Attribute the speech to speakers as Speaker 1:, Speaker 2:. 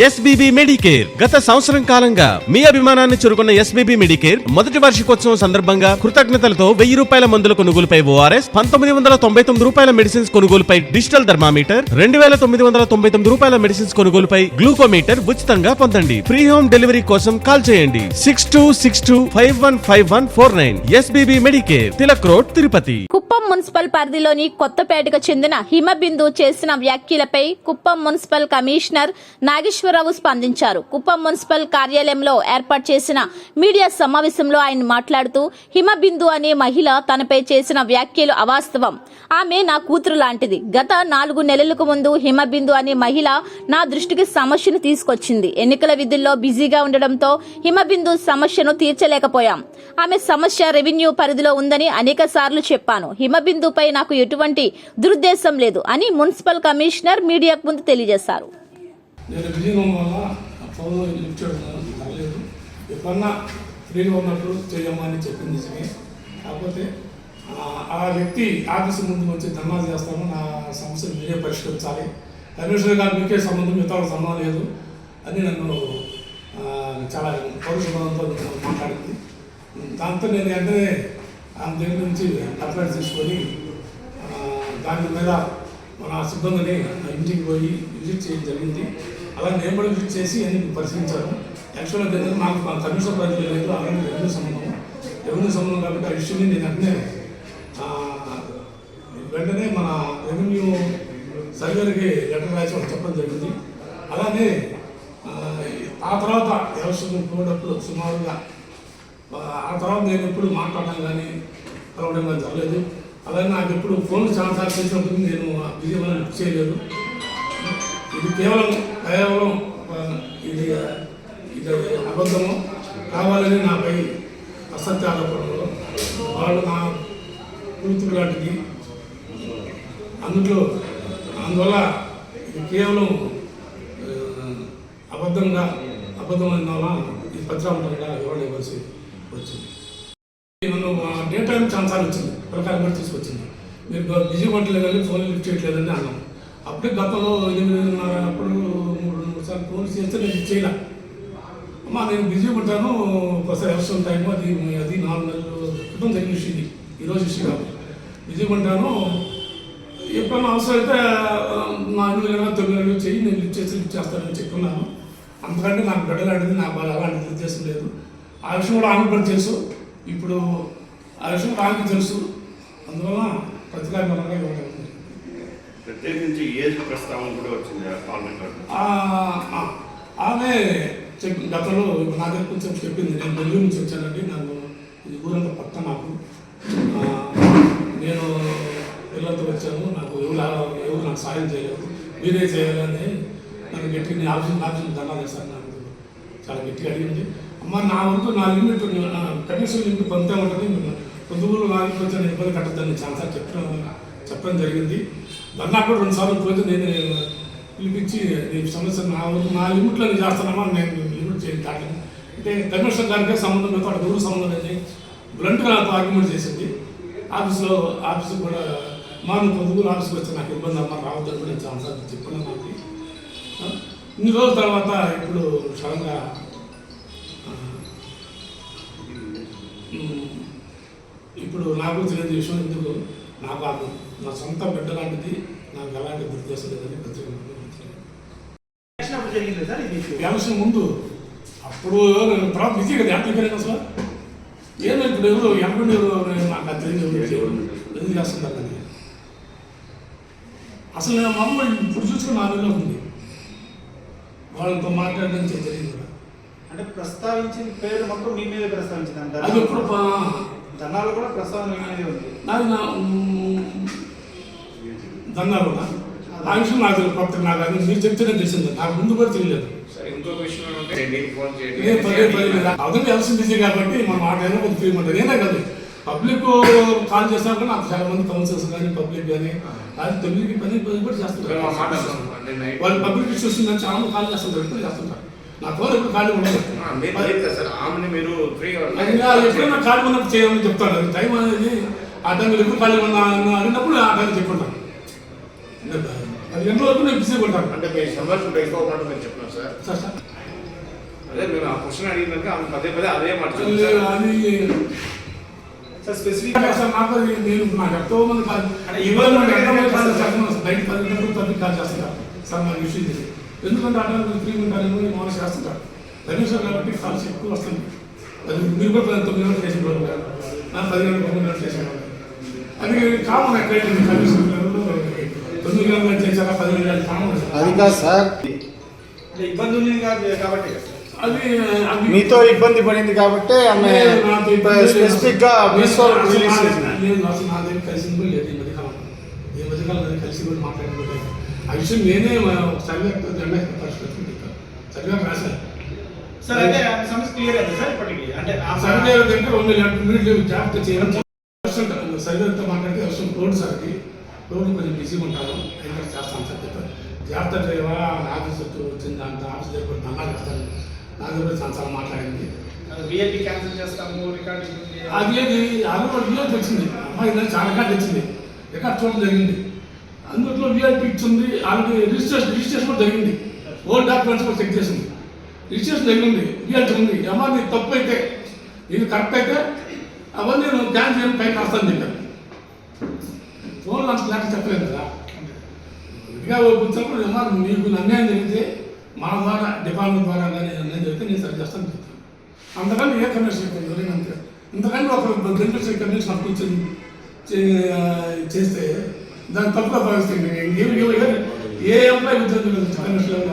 Speaker 1: SBB Medicare గత సంవత్సరం కాలంగా మీ అభిమానాన్ని చురుకున్న ఎస్బీబీ మెడికేర్ మొదటి వార్షికోత్సవం సందర్భంగా కృతజ్ఞతలతో వెయ్యి రూపాయల మందుల కొనుగోలుపై ఓఆర్ఎస్ పంతొమ్మిది వందల తొంభై తొమ్మిది రూపాయల మెడిసిన్స్ కొనుగోలుపై డిజిటల్ థర్మామీటర్ రెండు వేల తొమ్మిది వందల తొంభై తొమ్మిది రూపాయల మెడిసిన్స్ కొనుగోలుపై గ్లూకోమీటర్ ఉచితంగా పొందండి. ఫ్రీ హోమ్ డెలివరీ కోసం కాల్ చేయండి. Six two six two five one five one four nine SBB Medicare Tilak road Tirupati.
Speaker 2: Kuppam municipal పరిధిలోని కొత్తపేటకు చెందిన హిమబిందు చేసిన వ్యాఖ్యలపై కుప్పం మున్సిపల్ కమిషనర్ నాగేశ్వరరావు స్పందించారు. కుప్పం మున్సిపల్ కార్యాలయంలో ఏర్పాటు చేసిన మీడియా సమావేశంలో ఆయన మాట్లాడుతూ హిమబిందు అనే మహిళ తనపై చేసిన వ్యాఖ్యలు అవాస్తవం. ఆమె నా కూతురు లాంటిది. గత నాలుగు నెలలకు ముందు హిమబిందు అనే మహిళ నా దృష్టికి సమస్యను తీసుకొచ్చింది. ఎన్నికల విధుల్లో బిజీగా ఉండడంతో హిమబిందు సమస్యను తీర్చలేకపోయాం. ఆమె సమస్య రెవెన్యూ పరిధిలో ఉందని అనేక సార్లు చెప్పాను. హిమబిందుపై నాకు ఎటువంటి దురుద్దేశం లేదు అని మున్సిపల్ కమిషనర్ మీడియాకు ముందు తెలియజేశారు.
Speaker 3: నేను బిజీగా ఉండడం వల్ల ఆ ఫోన్ లిఫ్ట్ చేయడం తగ్గలేదు ఎప్పుడన్నా ఫ్రీగా ఉన్నప్పుడు చేయమని అని చెప్పింది నిజమే. కాకపోతే ఆ- వ్యక్తి ఆఫీస్ ముందు వచ్చి ధర్నాలు చేస్తాము నా సమస్యను మీరే పరిష్కరించాలి. కమిషనర్ గారు మీకే సంబంధం మిగతా సంబంధం లేదు అని నన్ను చాలా పౌరుషంతో మాట్లాడింది. దాంతో నేను వెంటనే ఆమె దగ్గర నుంచి కంప్లైంట్ తీసుకొని దాని మీద మన సిబ్బందిని నా ఇంటికి పోయి విజిట్ చేయడం జరిగింది. అలా నేను కూడా విజిట్ చేసి ఎందుకు పరిశీలించాను. యాక్చువల్గా ఏంటంటే నాకు మా కమిషన్ పరిధి లేదు అలాగే రెవెన్యూ సంబంధం రెవెన్యూ సంబంధం కాబట్టి ఆ ఇష్యూని నేను వెంటనే వెంటనే మన రెవెన్యూ సర్వేకి లెటర్ రాసి చెప్పడం జరిగింది. అలానే ఆ, తర్వాత ఎలక్షన్ పోయినప్పుడు సుమారుగా ఆ, తర్వాత నేను ఎప్పుడు మాట్లాడడం కానీ కలవడం కానీ జరగలేదు. అలాగే నాకు ఎప్పుడు ఫోన్ చాలాసార్లు చేసినప్పుడు నేను విజయవాడ లిఫ్ట్ చేయలేదు. ఇది కేవలం కేవలం ఇది ఇది అబద్ధము కావాలని నాపై అసత్య వాళ్ళు నా కూతురు లాంటిది. అందులో అందువల్ల ఇది కేవలం అబద్ధంగా అబద్ధమైన ఈ పత్రాంతంగా ఇవ్వడం ఇవ్వాల్సి వచ్చింది. నన్ను డే టైం ఛాన్సాలు వచ్చింది. ప్రకారం కూడా తీసుకొచ్చింది. మీరు బిజీ పట్టలేదని ఫోన్ లిఫ్ట్ చేయట్లేదని అన్నాం. అప్పుడే గతంలో ఎనిమిదిన్నర అప్పుడు మూడు మూడు సార్లు ఫోన్ చేస్తే నేను చేయలే. అమ్మా నేను బిజీ ఉంటాను. ఒకసారి అవసరం టైము అది అది నాలుగు నెలలు క్రితం జరిగిన ఇష్యూ ఈరోజు ఇష్యూ కాదు. బిజీగా ఉంటాను. ఎప్పుడన్నా అవసరం అయితే ఆ, నా ఎనిమిది గంటల తొమ్మిది గంటలు చేయి నేను లిఫ్ట్ చేసి లిఫ్ట్ చేస్తానని చెప్పుకున్నాను అంతకంటే నాకు బిడ్డలాంటిది నాకు అలాంటి ఉద్దేశం లేదు. ఆ విషయం కూడా ఆమె కూడా తెలుసు. ఇప్పుడు ఆ విషయం కూడా ఆమెకి తెలుసు. అందువల్ల ప్రతికారంగా ఇవ్వడం
Speaker 4: ప్రత్యేకించి ఏజ్ ప్రస్తావన కూడా వచ్చింది
Speaker 3: ఆమె చెప్పి గతంలో నా దగ్గర కొంచెం చెప్పింది నేను ఢిల్లీ నుంచి వచ్చానండి నాకు ఇది ఊరంతా పక్క నాకు. నేను పిల్లలతో వచ్చాను నాకు ఎవరు ఎవరు నాకు సాయం చేయలేదు. మీరే చేయాలని నన్ను గట్టిగా నేను ఆప్షన్ ఆఫీస్ దండా చేశాను నాకు చాలా గట్టిగా అడిగింది అమ్మ నా వరకు నా లిమిట్ కనీసం లిమిట్ కొంత ఉంటుంది పొద్దుగురు నాకు వచ్చిన ఇబ్బంది కట్టద్దని చాలాసార్లు చెప్పడం చెప్పడం జరిగింది. దాన్ని కూడా రెండు సార్లు పోతే నేను పిలిపించి నీ సమస్య నా నా లిమిట్లో నేను చేస్తానమ్మా నేను లిమిట్ చేయండి దాటని అంటే కమిషనర్ గారికి సంబంధం లేదు. అక్కడ ఎవరు సంబంధం లేని బ్లంట్గా నాతో ఆర్గ్యుమెంట్ చేసింది. ఆఫీస్లో ఆఫీస్ కూడా మా నువ్వు ఆఫీస్కి వచ్చి నాకు ఇబ్బంది అమ్మ రావద్దని కూడా నేను చాలా సార్లు చెప్పాను నాకు ఇన్ని రోజుల తర్వాత ఇప్పుడు సడన్గా ఇప్పుడు నాకు తెలియని విషయం ఎందుకు నాకు ఆ నా సొంత బిడ్డ లాంటిది నాకు ఎలాంటి దుర్దేశం లేదని
Speaker 5: సార్.
Speaker 3: ఎలక్షన్ ముందు అప్పుడు నేను తర్వాత బిజీ కదా అప్లికేషన్ అసలు ఏదో ఇప్పుడు ఎవరు ఎంపీ నాకు తెలియదు. ఎందుకు చేస్తున్నారు అని అసలు నేను మా అమ్మ ఇప్పుడు చూసుకుని నా నెలలో ఉంది. వాళ్ళతో మాట్లాడడం తెలియదు కూడా.
Speaker 5: అంటే ప్రస్తావించిన పేరు మొత్తం మీ మీదే ప్రస్తావించింది
Speaker 3: అది ఎప్పుడు
Speaker 5: ధనాలు కూడా ప్రస్తావన మీ మీదే ఉంది.
Speaker 3: నాకు నా దన్నాలు ఆ విషయం నాకు తెలియదు. కొత్త నాకు అది మీరు చెప్తేనే తెలిసింది. నాకు ముందు కూడా తెలియలేదు.
Speaker 4: సరే ఇంకొక విషయం ఏంటంటే నేను ఫోన్
Speaker 3: నేను పదే పదే
Speaker 4: చేయండి
Speaker 3: అదే ఎలక్షన్ బిజీ కాబట్టి మనం ఆ టైంలో కొంచెం ఫ్రీ ఉంటుంది. నేనే కాదు. పబ్లిక్ కాల్ చేసినప్పుడు నాకు చాలా మంది కౌన్సిల్స్ కానీ పబ్లిక్ కానీ అది తొమ్మిదికి పది పది కూడా చేస్తుంటారు. వాళ్ళు పబ్లిక్ ఇష్యూస్ ఉందని చాలా మంది కాల్ చేస్తుంటారు. ఎప్పుడు చేస్తుంటారు? నా ఫోన్ ఎప్పుడు ఖాళీ ఉండదు. ఎప్పుడైనా ఖాళీ ఉన్నప్పుడు చేయమని చెప్తాను. టైం అనేది ఆ టైం ఎప్పుడు ఖాళీ ఉన్నా అన్నప్పుడు ఆ టైం చెప్పుకుంటాను. పదిహేను వరకు నేను బిజీ కొట్టాను
Speaker 6: అంటే మీ సంభాషణ ఎక్కువ నేను చెప్తున్నాను సార్.
Speaker 3: Sir sir.
Speaker 6: అదే మీరు ఆ క్వశ్చన్ అడిగినాక ఆమె పదే పదే అదే మాట చెప్తుంది
Speaker 3: అది
Speaker 6: సార్.
Speaker 3: అది
Speaker 5: స్పెసిఫిక్
Speaker 3: సార్ నాకు అది నేను నాకు ఎంతో మంది కాదు నేను బయట పదిహేను కాల్ చేస్తుంటారు సార్ నాకు ఇష్యూ ఇది ఎందుకంటే అడ్డాలు ఫ్రీ చేస్తుంటారు. కనీసం కాబట్టి కాల్స్ ఎక్కువ వస్తుంది. అది మీరు కూడా తొమ్మిది చేసిన వాళ్ళు పదిహేను తొమ్మిది గంటలు చేసిన వాళ్ళు అది కామన్ కనీసం తొమ్మిది గంటలు చేశారా పదిహేను గంటలు సార్.
Speaker 7: అది కాదు సార్.
Speaker 5: అంటే ఇబ్బంది ఉంది కాబట్టి.
Speaker 3: అది
Speaker 7: మీతో ఇబ్బంది పడింది కాబట్టి ఆమె.
Speaker 3: స్పెసిఫిక్గా
Speaker 7: రిలీజ్ చేసింది.
Speaker 3: లేదు, నా దగ్గర ఈ మధ్యకాలం ఈ మధ్యకాలం కలిసి కూడా మాట్లాడింది లేదు ఆ విషయం నేనే సర్వే జెండా పరిస్థితి సర్వే రాశాను
Speaker 5: సార్ అయితే సమస్య క్లియర్ అయింది సార్ ఇప్పటికి? అంటే ఆ
Speaker 3: సర్వే దగ్గర రెండు గంటల జాగ్రత్త చేయడం సర్వేతో మాట్లాడితే అవసరం రోడ్ సార్ అది రోడ్డు కొంచెం బిజీగా ఉంటాను. ఇంకా చేస్తాను సార్ చెప్పారు జాగ్రత్త డ్రైవర్? ఆఫీస్ వచ్చింది? అంత ఆఫీస్ దగ్గర నన్నా చేస్తాను నా దగ్గర చాలా మాట్లాడింది.
Speaker 5: విఐపి క్యాన్సిల్ చేస్తాము రికార్డింగ్ ఉంది.
Speaker 3: అది అందులో విఆర్పి వచ్చింది అమ్మాయి చాలా రికార్డ్ వచ్చింది రికార్డ్ చూడడం జరిగింది? అందులో విఆర్పి ఇచ్చింది. ఆల్రెడీ రిజిస్ట్రేషన్ రిజిస్ట్రేషన్ కూడా జరిగింది. ఓల్డ్ డాక్యుమెంట్స్ కూడా చెక్ చేసింది. రిజిస్ట్రేషన్ జరిగింది. విఆర్పి ఉంది. అమ్మా నీకు తప్పు అయితే ఇది కరెక్ట్ అయితే అవన్నీ నేను క్యాన్ చేయడం పైకి రాస్తాను చెప్పాను ఫోన్లో అంత లేక చెప్పలేదు కదా? ఇదిగా ఒప్పించినప్పుడు అమ్మా నీకు అన్యాయం జరిగితే మన ద్వారా డిపార్ట్మెంట్ ద్వారా కానీ అన్యాయం జరిగితే నేను సరి చేస్తాను చెప్తాను. అంతకంటే ఏ కమిషన్ జరిగినంతే ఇంతకంటే ఒక బెనిఫిషియరీ కమిషన్ అప్పించింది చేస్తే దాన్ని తప్పుగా భావిస్తే ఏ ఎంప్లాయీ ఉద్యోగం కమిషన్